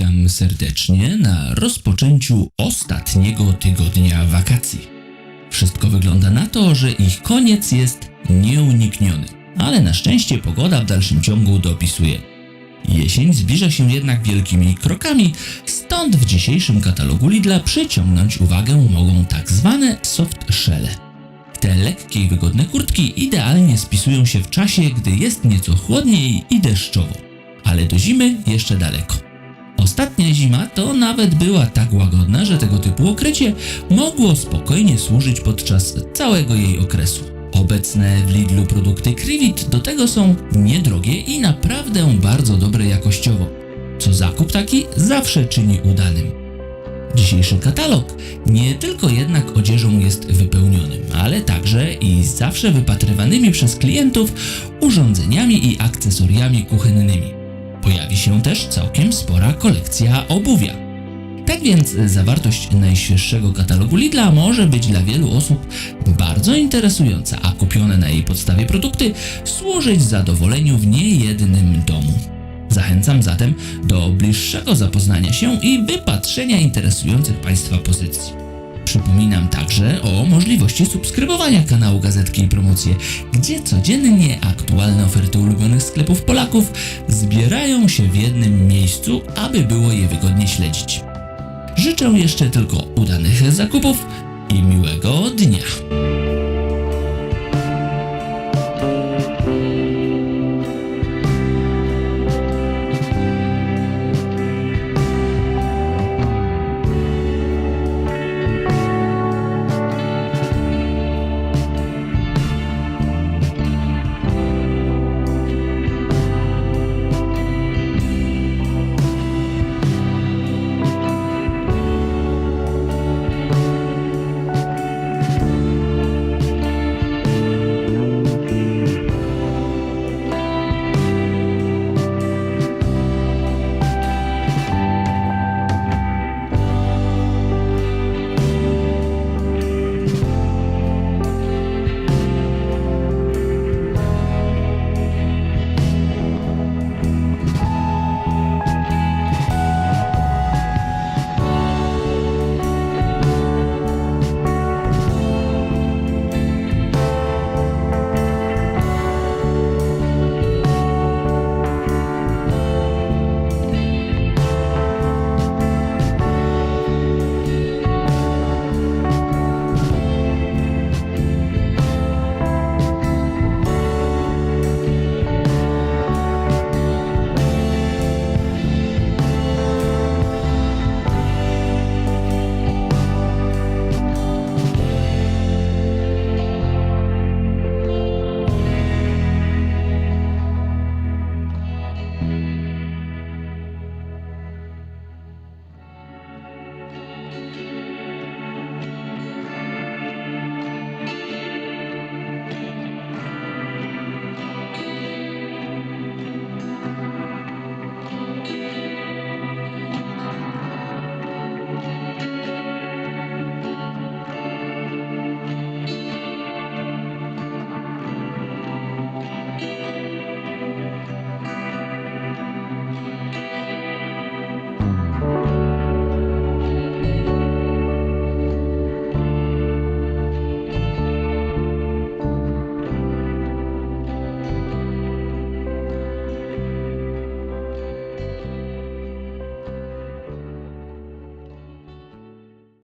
Witam serdecznie na rozpoczęciu ostatniego tygodnia wakacji. Wszystko wygląda na to, że ich koniec jest nieunikniony, ale na szczęście pogoda w dalszym ciągu dopisuje. Jesień zbliża się jednak wielkimi krokami, stąd w dzisiejszym katalogu Lidla przyciągnąć uwagę mogą tak zwane soft shelle. Te lekkie i wygodne kurtki idealnie spisują się w czasie, gdy jest nieco chłodniej i deszczowo. Ale do zimy jeszcze daleko. Ostatnia zima to nawet była tak łagodna, że tego typu okrycie mogło spokojnie służyć podczas całego jej okresu. Obecne w Lidlu produkty Krivit do tego są niedrogie i naprawdę bardzo dobre jakościowo, co zakup taki zawsze czyni udanym. Dzisiejszy katalog nie tylko jednak odzieżą jest wypełnionym, ale także i zawsze wypatrywanymi przez klientów urządzeniami i akcesoriami kuchennymi. Pojawi się też całkiem spora kolekcja obuwia. Tak więc zawartość najświeższego katalogu Lidla może być dla wielu osób bardzo interesująca, a kupione na jej podstawie produkty służyć zadowoleniu w niejednym domu. Zachęcam zatem do bliższego zapoznania się i wypatrzenia interesujących Państwa pozycji. Przypominam także o możliwości subskrybowania kanału Gazetki i Promocje, gdzie codziennie aktualne oferty ulubionych sklepów Polaków zbierają się w jednym miejscu, aby było je wygodnie śledzić. Życzę jeszcze tylko udanych zakupów i miłego dnia.